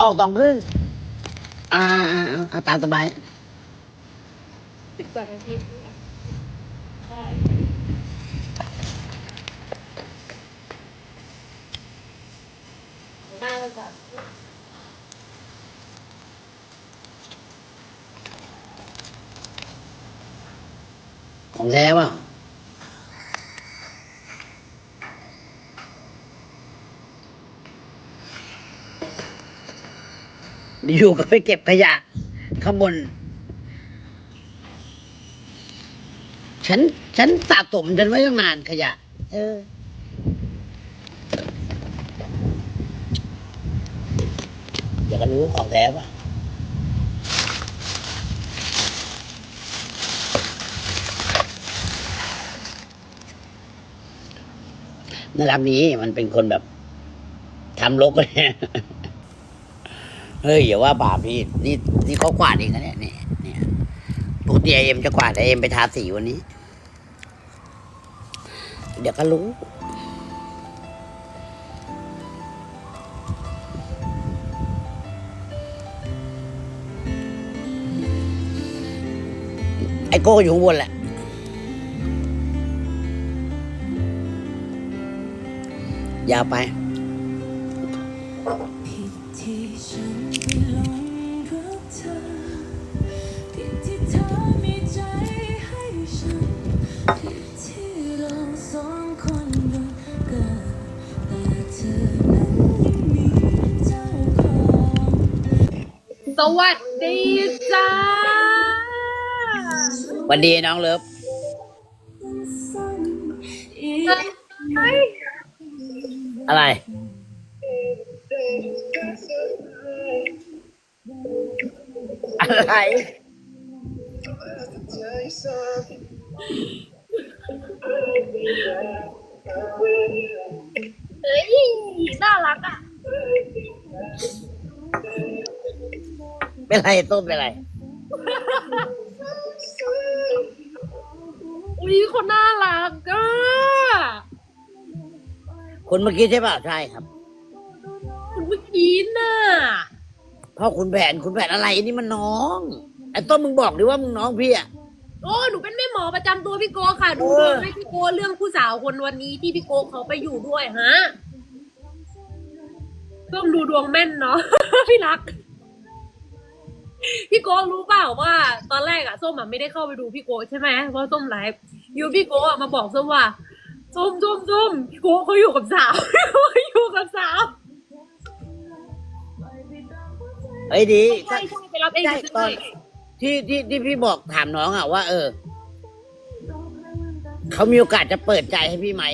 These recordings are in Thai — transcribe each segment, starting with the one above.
ออกสองครึ่งอ่าอ่าอ่าตามสบายสิบกว่านาทีใช่น่าจะของแท้เปล่า อยู่ก็ไปเก็บขยะข้างบน ฉัน ฉันสะสมฉันไว้ตั้งนานขยะ เออ เดี๋ยวก็รู้ของแท้ป่ะนรักนี้มันเป็นคนแบบทำลกเลย เฮ้ยอย่าว่าบาปพี่นี่นี่เขากวาดเองนะเนี่ยนี่เนี่ยปกติไอเอ็มจะกวาดไอเอ็มไปทาสีวันนี้ เดี๋ยวก็รู้ไอโก้อยู่บนแหละยาวไป สวัสดีจ้า วันดีน้องเลิฟสั้นอีกเฮ้ยอะไร อะไร เฮ้ยน่ารักอะ เป็นไรต้นเป็นไร อุ้ยคนน่ารักอะคนเมื่อกี้ใช่เปล่าใช่ครับ คุณเมื่อกี้น่ะพ่อคุณแผนคุณแผนอะไรนี่มันน้องไอ้ต้นมึงบอกดิว่ามึงน้องพี่อะโอ้หนูเป็นแม่หมอประจำตัวพี่โกค่ะ ดูเอดอวงให้พี่โกเรื่องผู้สาวคนวันนี้ที่พี่โกเขาไปอยู่ด้วยฮะส้มดูดวงแม่นเนาะ พี่รัก พี่โกรู้เปล่าว่า ตอนแรกอะส้มอะไม่ได้เข้าไปดูพี่โกใช่ไหมเพราะส้มไลฟ์อยู่พี่โกอะมาบอกส้มว่าส้มส้มส้มพี่โกเขาอยู่กับสาวพี่โกเขาอยู่กับสาวเฮ้ยดีใช่ใช่ไปรับเองใช่ตอนที่ที่ที่พี่บอกถามน้องอะว่า เออเขามีโอกาสจะเปิดใจให้พี่ไหม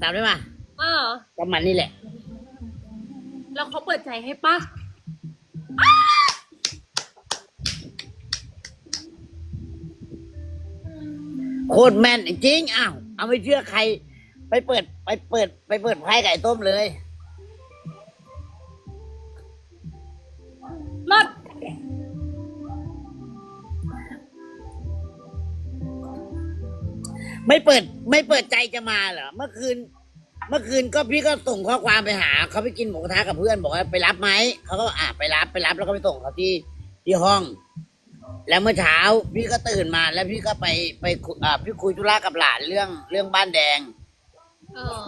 ตามได้ปะเออประมาณนี้แหละ แล้วเขาเปิดใจให้ปะ โคตรแม่นจริงๆอ้าวเอาไม่เชื่อใคร ไปเปิด ไปเปิด ไปเปิดไพ่ไก่ต้มเลยรถไม่เปิด ไม่เปิดใจจะมาเหรอเมื่อคืน เมื่อคืนก็พี่ก็ส่งข้อความไปหาเขาไปกินหมูกระทะกับเพื่อนบอกว่าไปรับไหมเขาก็อะไปรับไปรับแล้วก็ไปส่งเขาที่ที่ห้อง แล้วเมื่อเช้าพี่ก็ตื่นมาแล้วพี่ก็ไปไปคุอ่าพี่คุยธุระกับหลานเรื่องเรื่องบ้านแดง เออ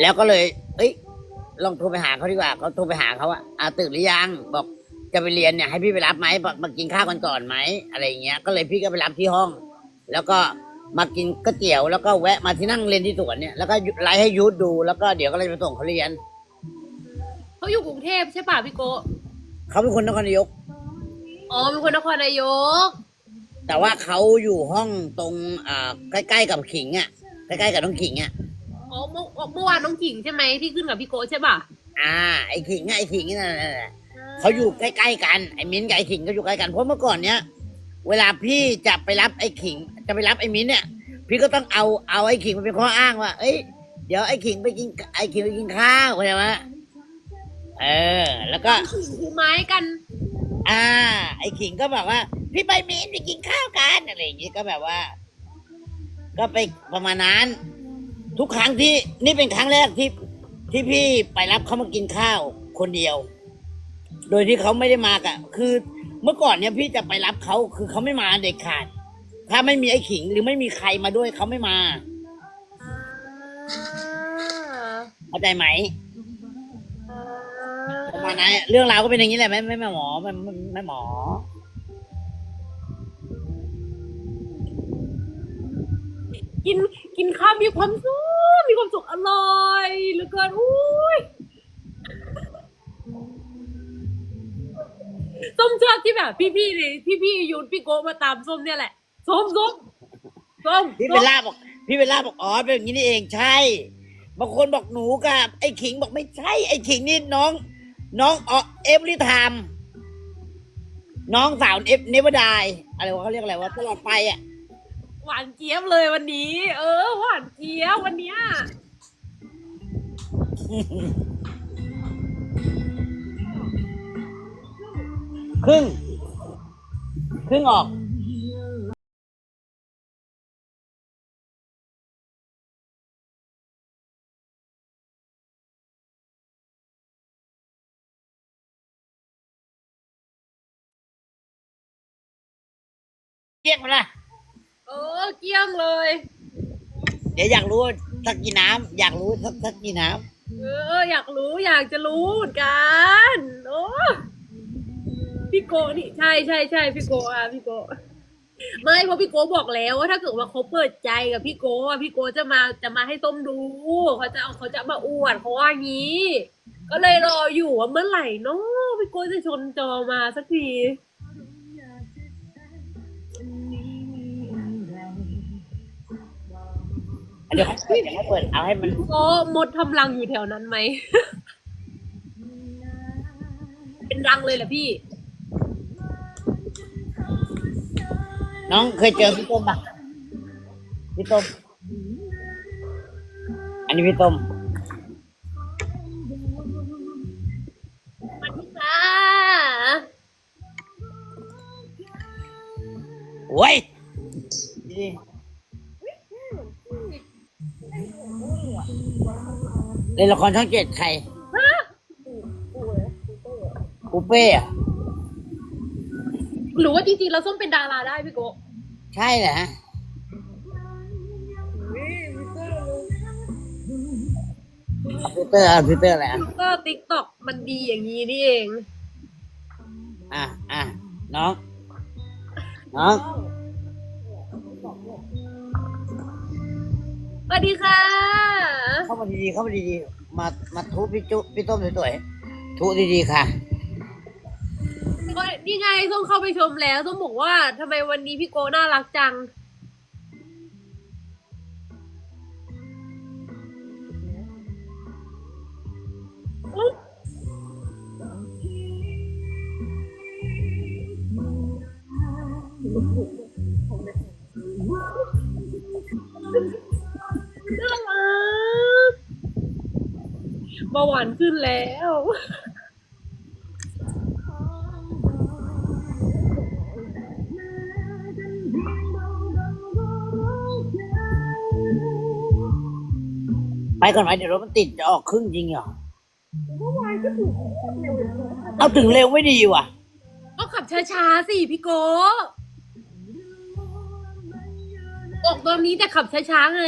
แล้วก็เลย เอ้ย ลองโทรไปหาเขาดีกว่าเขาโทรไปหาเขาอะอ่าตื่นหรือยัง บอกจะไปเรียนเนี่ยให้พี่ไปรับไหมบอกมากินข้าวกันก่อนไหมอะไรอย่างเงี้ย ก็เลยพี่ก็ไปรับที่ห้อง แล้วก็มากินก๋วยเตี๋ยวแล้วก็แวะมาที่นั่งเรียนที่สวนเนี่ยแล้วก็ไลฟ์ให้ยูทดูแล้วก็เดี๋ยวก็เลยไปส่งเขาเรียนเขาอยู่กรุงเทพใช่ป่ะพี่โกเขาเป็นคนนครนายก อ๋อเป็นคนนครนายก แต่ว่าเขาอยู่ห้องตรงอ่าใกล้ ๆ กับขิงอะใกล้ๆกับน้องขิงอะอ๋อเมื่อเมื่อวานน้องขิงใช่ไหมที่ขึ้นกับพี่โกใช่ป่ะอ่าไอ้ขิงอะไอ้ขิงนี่นั่นแหละ เขาอยู่ใกล้ๆกันไอ้มิ้นท์กับไอ้ขิงก็อยู่ใกล้กันเพราะเมื่อก่อนเนี้ยเวลาพี่จะไปรับไอ้ขิง จะไปรับไอ้มิ้นท์เนี่ย พี่ก็ต้องเอาเอาไอ้ขิงมาเป็นข้ออ้างว่าเอ้ยเดี๋ยวไอ้ขิงไปกินไอ้ขิงไปกินข้าวเข้าใจไหมเออ แล้วก็ขิงคูไม้กัน อ่า ไอ้ขิงก็บอกว่า พี่ไปมิ้นท์ไปกินข้าวกันอะไรอย่างงี้ก็แบบว่า ก็ไปประมาณนั้น ทุกครั้งที่นี่เป็นครั้งแรกที่ที่พี่ไปรับเขามากินข้าวคนเดียว โดยที่เขาไม่ได้มากะคือเมื่อก่อนเนี่ยพี่จะไปรับเขาคือเขาไม่มาเด็ดขาด ถ้าไม่มีไอ้ขิงหรือไม่มีใครมาด้วยเขาไม่มาอ่าเข้าใจไหมอ่ประ มาณนั้นเรื่องราวก็เป็นอย่างนี้แหละแม่แม่แม่หมอแม่แม่แม่หมอ กินกินข้าวมีความสุขมีความสุขอร่อยเหลือเกินอุ้ยส้มชอบที่แบบพี่ๆเลยพี่ๆยูนพี่โกะมาตามส้มเนี่ยแหละส้มส้มส้มพี่เบลล่าบอก พี่เบลล่าบอกอ๋อเป็นอย่างนี้นี่เองใช่ บางคนบอกหนูกับไอ้ขิงบอกไม่ใช่ ไอ้ขิงนี่น้อง น้องอเอฟลิทามน้องสาวเอฟเนวดายอะไรวะเขาเรียกอะไรวะตลอดไปอะหวานเจี๊ยบเลยวันนี้ เออ หวานเจี๊ยบวันเนี้ยครึ่ง ครึ่งออก เรียกมาละเออเกลี้ยงเลย เดี๋ยวอยากรู้สักกี่น้ำอยากรู้สักสักกี่น้เออ อยากรู้อยากจะรู้เหมือนกันโอ้พี่โกนี่ใช่ใช่ใช่พี่โกอะพี่โกไม่เพราะพี่โกบอกแล้วว่าถ้าเกิดว่าเขาเปิดใจกับพี่โกอะพี่โกจะมาจะมาให้ต้มดูเขาจะเอาเขาจะมาอวดเขาว่างี้ ก็เลยรออยู่ว่าเมื่อไหร่เนาะพี่โกจะชนจอมาสักที เดี๋ยวเขาเปิดเดี๋ยวเขาเปิดเอาให้มันโกมดทำรังอยู่แถวนั้นไหม เป็นรังเลยเหรอพี่ น้องเคยเจอพี่ต้มปะพี่ต้มอันนี้พี่ต้มสวัสดีค่ะโอ้ย เล่นละครช่องเจ็ดใครฮะปูเป้อะหรือว่าจริงๆเราส้มเป็นดาราได้พี่โกะใช่เหรอฮะทวิตเตอร์ทวิตเตอร์อะไรอะก็ติ๊กต็อกมันดีอย่างนี้นี่เอง อะอะน้องน้อง วัสดีค่ะ เข้ามาดีๆ เข้ามาดีๆ มา มาทุบพี่จุพี่ต้มสวยๆ ทุดีๆ ค่ะก็นี่ไงส้มเข้าไปชมแล้วส้มบอกว่าทำไมวันนี้พี่โกน่ารักจัง เบาหวานขึ้นแล้ว ไปก่อนไหมเดี๋ยวรถมันติดจะออกครึ่งจริงเหรอเอาถึงเร็วไม่ดีว่ะ ก็ขับช้าๆสิพี่โกออกตอนนี้แต่ขับช้าๆไง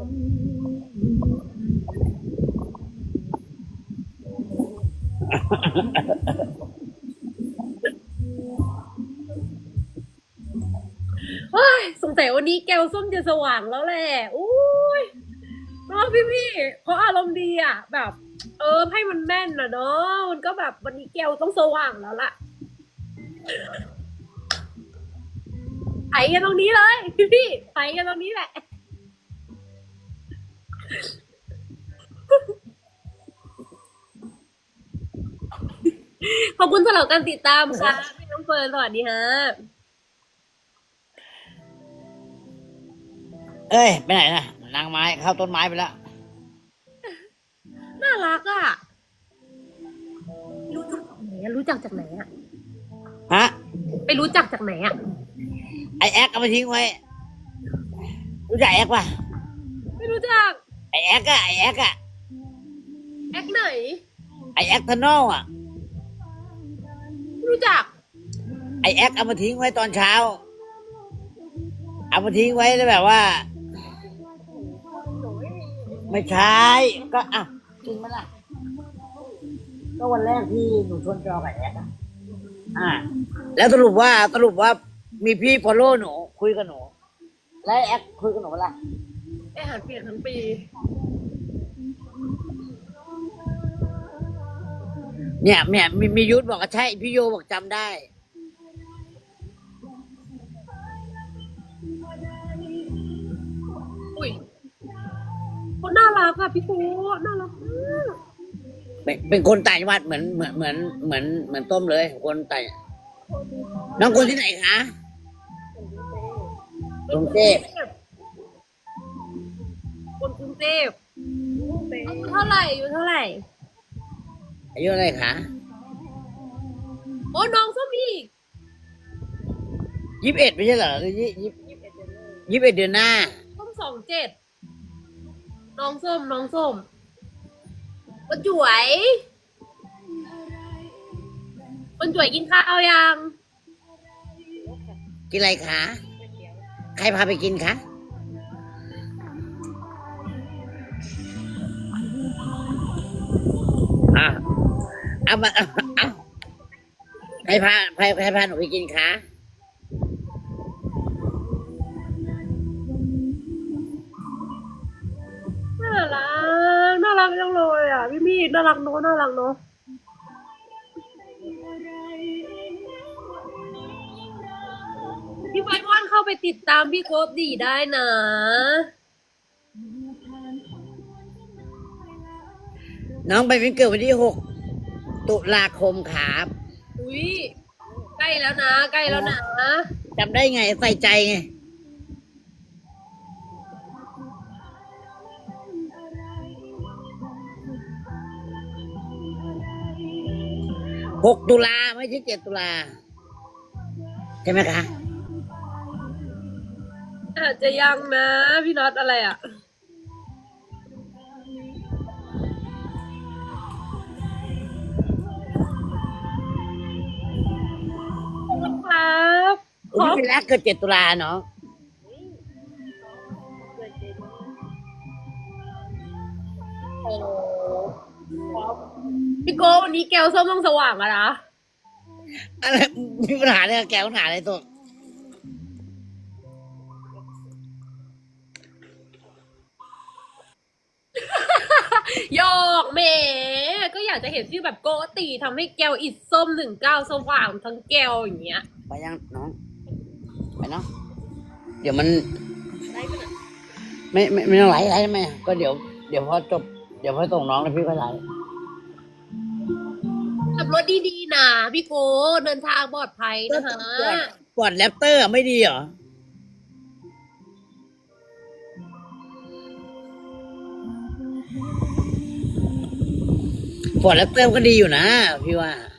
เฮ้ยสงสัยวันนี้แก้วส้มจะสว่างแล้วแหละอุ้ยเนาะพี่พี่ๆเขาอารมณ์ดีอะ แบบ เออให้มันแม่นนะเนาะมันก็แบบวันนี้แก้วต้องสว่างแล้วล่ะไถกันตรงนี้เลย พี่พี่ไถกันตรงนี้แหละ ขอบคุณสำหรับการติดตามค่ะพี่น้องเฟิร์นสวัสดีฮะเอ้ยไปไหนนะนางไม้เข้าต้นไม้ไปแล้วน่ารักอะรู้จักไหนอะรู้จักจากไหนอะฮะไปรู้จักจากไหนอะไอแอคเอาไปทิ้งไว้รู้จักแอกป่ะไม่รู้จัก ไอแอกอะไอแอกอะแอคไหน ไอแอกทนอลอะไม่รู้จัก ไอแอกเอามาทิ้งไว้ตอนเช้า เอามาทิ้งไว้แล้วแบบว่า ไม่ใช่ก็อะจริงไหมล่ะ ก็วันแรกที่หนูชวนจอกับแอกอะอ่า แล้วสรุปว่าสรุปว่ามีพี่ฟอลโล่หนูคุยกับหนู แล้วแอกคุยกับหนูเปะล่ะ ไออาหารเปียกทั้งปีเนี่ยเนี่ยมีมียุทธบอกว่าใช่ พี่โยบอกจำได้ อุ้ยคนน่ารักอะพี่โก้น่ารักมากเป็นเป็นคนต่างจังหวัดเหมือนเหมือนเหมือนเหมือนเหมือนต้มเลย คนต่างน้องคนที่ไหนคะกรุงเทพคนกรุงเทพ อายุเท่าไหร่อายุเท่าไหร่อายุอะไรคะโอ้น้องส้มอีกยี่สิบเอ็ดไม่ใช่เหรอหรือยี่ยี่ยี่สิบเอ็ดเดือนหน้าส้มสองเจ็ดน้องส้มน้องส้มคนจวยคนจวยกินข้าวยัง กินอะไรคะ ใครพาไปกินคะอะ เอามาเอาเอาใครพาใครใครพาหนูไปกินคะน่ารักน่ารักจังเลยอะพี่มีน่ารักเนอะน่ารักเนอะพี่ไวว่านเข้าไปติดตามพี่โกบดีได้นะน้องไปเป็นเกิดวันที่หก ตุลาคมครับอุ้ยใกล้แล้วนะ ใกล้แล้วนะจำได้ไงใส่ใจไงหกตุลาไม่ใช่เจ็ดตุลาใช่ไหมคะอาจจะยังนะ พี่น็อตอะไรอะ ครับขคุณอพี่รักเกิดเจ็ดตุลาเนาะพี่โกวันนี้แก้วส้มต้องสว่างอะนะอะไรมีปัญหาอะไรกับแกปัญหาอะไรตัวหยอกแหมก็อยากจะเห็นที่แบบโกตีทำให้แก้วอิดส้มหนึ่งเก้าสว่างทั้งแก้วอย่างเงี้ย ไปยังน้อง ไปเนาะ เดี๋ยวมัน ไม่ไม่ไม่ต้องไหลไหลทำไมอะก็เดี๋ยวเดี๋ยวพอจบ เดี๋ยวพอส่งน้องแล้วพี่ก็ไหลขับรถดีๆนะพี่โกเดินทางปลอดภัยนะคะปอดแรปเตอร์อะไม่ดีเหรอปอดแรปเตอร์ก็ดีอยู่นะพี่ว่าเอา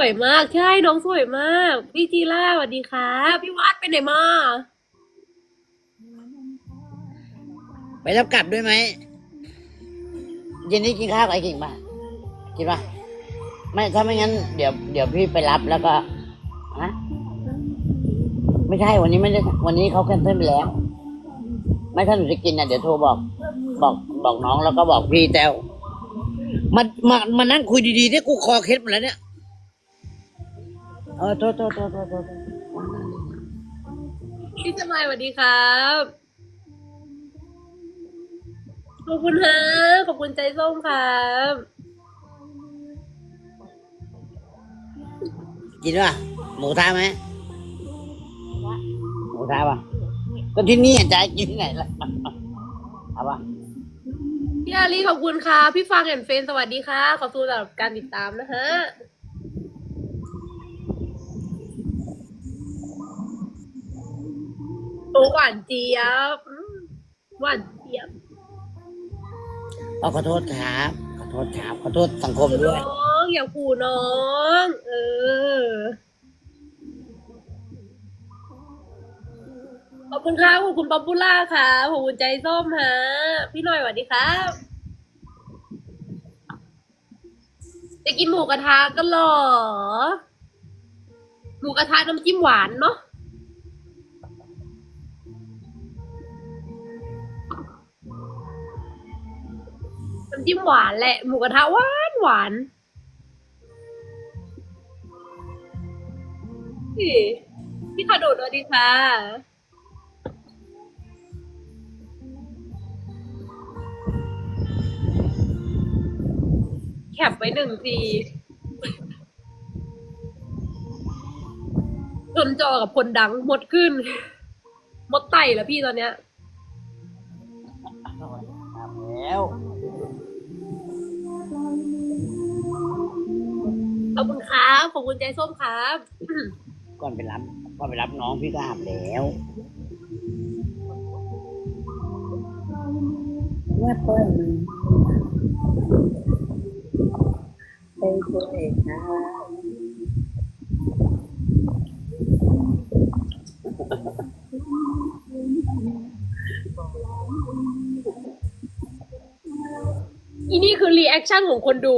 วยมาก ใช่ น้องสวยมาก พี่จีล่าสวัสดีครับ พี่วัดไปไหนมา ไปรับกลับด้วยไหมเย็นนี้กินข้าวกับไอ้กิ่งป่ะกินป่ะไม่ถ้าไม่งั้นเดี๋ยวเดี๋ยวพี่ไปรับแล้วก็ฮะไม่ใช่วันนี้ไม่ได้วันนี้เขาแคนเซิลไปแล้ว ไม่ถ้าหนูจะกินนะเดี๋ยวโทรบอก บอกบอกน้องแล้วก็บอกพี่แต้วมามามานั่งคุยดีๆที่กูคอเคล็ดหมดแล้วเนี่ย เออโทษโทษโทษโทษโทษพี่สมัยสวัสดีครับขอบคุณฮะขอบคุณใจส้มครับกินป่ะหมูทาไหมหมูทาป่ะก็ที่นี่จะให้กินที่ไหนล่ะเอาป่ะพี่อาลีขอบคุณค่ะ พี่ฟังแอนเฟนสวัสดีค่ะ ขอบคุณสำหรับการติดตามนะฮะ อ้หวานเจี๊ยบอืมหวานเจี๊ยบอ๋อขอโทษครับ ขอโทโทษครับขอโทษสังคมด้วย น้องอย่าขู่น้อง เออ ขอบคุณครับขอบคุณป๊อปปูล่าค่ะขอบคุณใจส้มฮะ พี่หน่อยสวัสดีครับ จะกินหมูกระทะกันเหรอ หมูกระทะน้ำจิ้มหวานเนาะำจิ้มหวานแหละ หมูกระทะหวานหวานพี่พี่ขาโดดสวัสดีค่ะ แคปไว้หนึ่งทีจนจอกับคนดังหมดขึ้น หมดไต่แล้วพี่ตอนเนี้ย แล้ว อบคุณครับขอบคุณใจส้มครับ ก่อนไปรับก่อนไปรับน้องพี่ก็อาบแล้วว่าเปิ้ลไปตัวเองนะอีนี่คือรีแอคชั่นของคนดู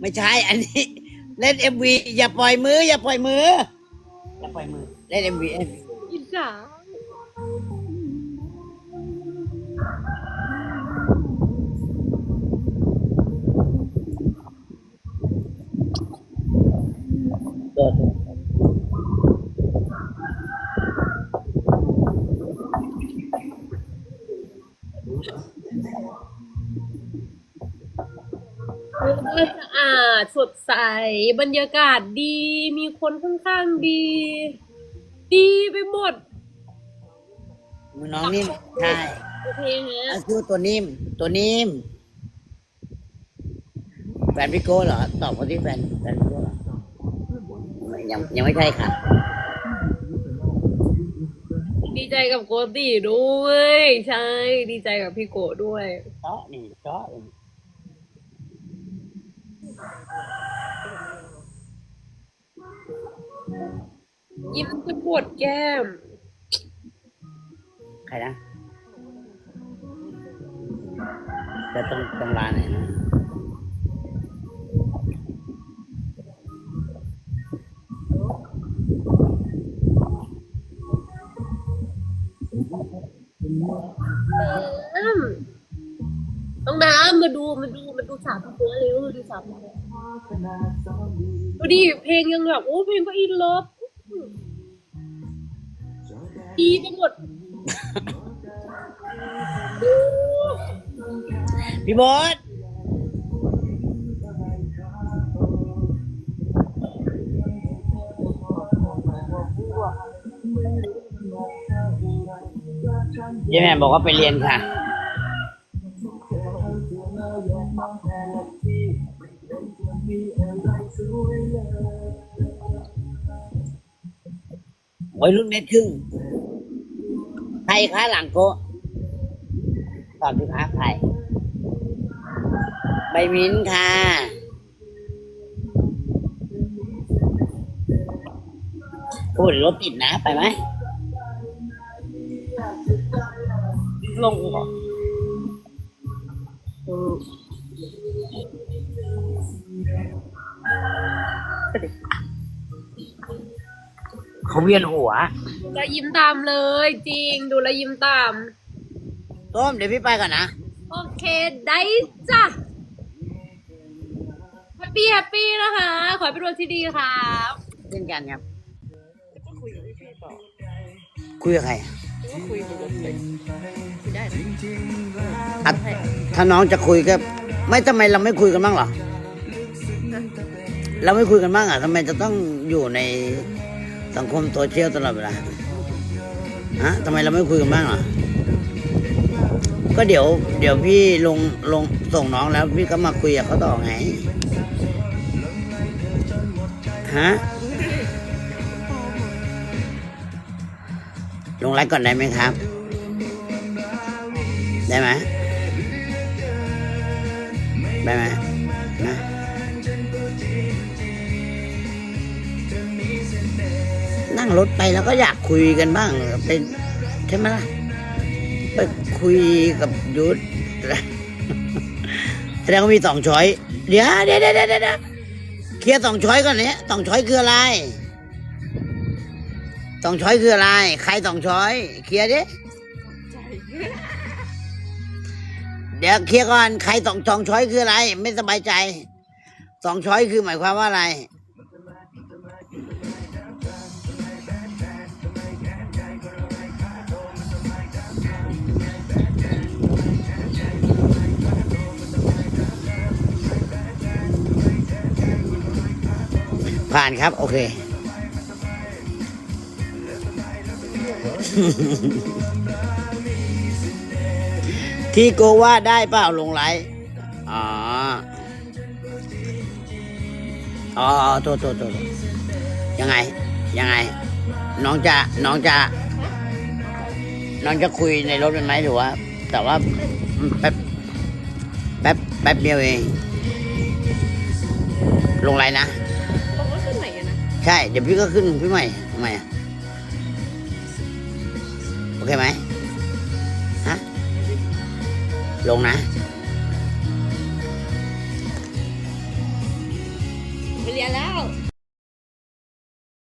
ไม่ใช่ อันนี้ เล่นเอ็มวีอย่าปล่อยมือ อย่าปล่อยมือ อย่าปล่อยมือ เล่นเอ็มวีอิจฉา ดสดใส บรรยากาศดี มีคนข้างๆดี ดีไปหมดมือน้องนิ่มใช่โอเคฮะอะคือตัวนิ่ม ตัวนิ่ม แฟนพี่โก้เหรอ ตอบเขาที่แฟนแฟนพี่โก้เหรอไม่ยังยังไม่ใช่ค่ะ ดีใจกับโกติด้วย ใช่ ดีใจกับพี่โกด้วยเจาะนี่เจาะนี่ยิ้ มจะปวดแก้ม ใครนะจะต้องตำราไหนนะน้ำน้องน้ำมาดูมาดูมาดูสามตัวเร็วมาดูสามตัวดูดิเพลงยังแบบโอ้เพลงก็อินเลิฟ ดีไปหมด พี่บอสเจ๊แม่บอกว่าไปเรียนค่ะโอ้รุ่นเม็ดครึ่ง ครคะหลังโกตอบสิคะใครใบมิ้นท์ค่ะพูดรถติดนะไปไหมลงก่อเขาเวียนหัว แล้วยิ้มตามเลย จริงดูแลวยิ้มตาม ต้มเดี๋ยวพี่ไปก่อนนะ โอเค ได้จ้ะแฮปปี้แฮปปี้นะคะ ขอให้เป็นวันที่ดีครับเช่นกันครับ คุยกับใครอะถ้าน้องจะคุยก็ ไม่ทำไมเราไม่คุยกันบ้างเหรอ เราไม่คุยกันบ้างอะทำไมจะต้องอยู่ใน สังคมโซเชียลตลอดเวลาฮะทำไมเราไม่คุยกันบ้างเหรอก็เดี๋ยว เดี๋ยวพี่ลงลงส่งน้องแล้ว พี่ก็มาคุยกับเขาต่อไงฮะลงไลฟ์ก่อนได้ไหมครับ ได้ไหมใบไปไหม งรถไปแล้วก็อยากคุยกันบ้างเป็นใช่ไหมล่ะไปคุยกับยุทธแสดงว่ามีสองช้อยเดี๋ยวเดี๋ยวเดี๋ยวเดี๋ยวเดี๋ยวเคลียร์สองช้อยก่อนเนี่ยสองช้อยคืออะไรสองช้อยคืออะไร ใครสองช้อยเคลียร์ดิเดี๋ยวเคลียร์ก่อนใครสองสองช้อยคืออะไร ไม่สบายใจสองช้อยคือหมายความว่าอะไร ผ่านครับ โอเค ที่โกว่าได้เปล่าลงไลฟ์อ๋อ อ๋อโทษโทษโทษยังไง ยังไง น้องจะ น้องจะ น้องจะคุยในรถเป็นไหมหรือว่า แต่ว่าแป๊บ แป๊บ แป๊บเดียวเอง ลงไลน์นะ ใช่ เดี๋ยวพี่ก็ขึ้นพี่ใหม่ทำไมอะโอเคไหมฮะลงนะไปเรียนแล้ว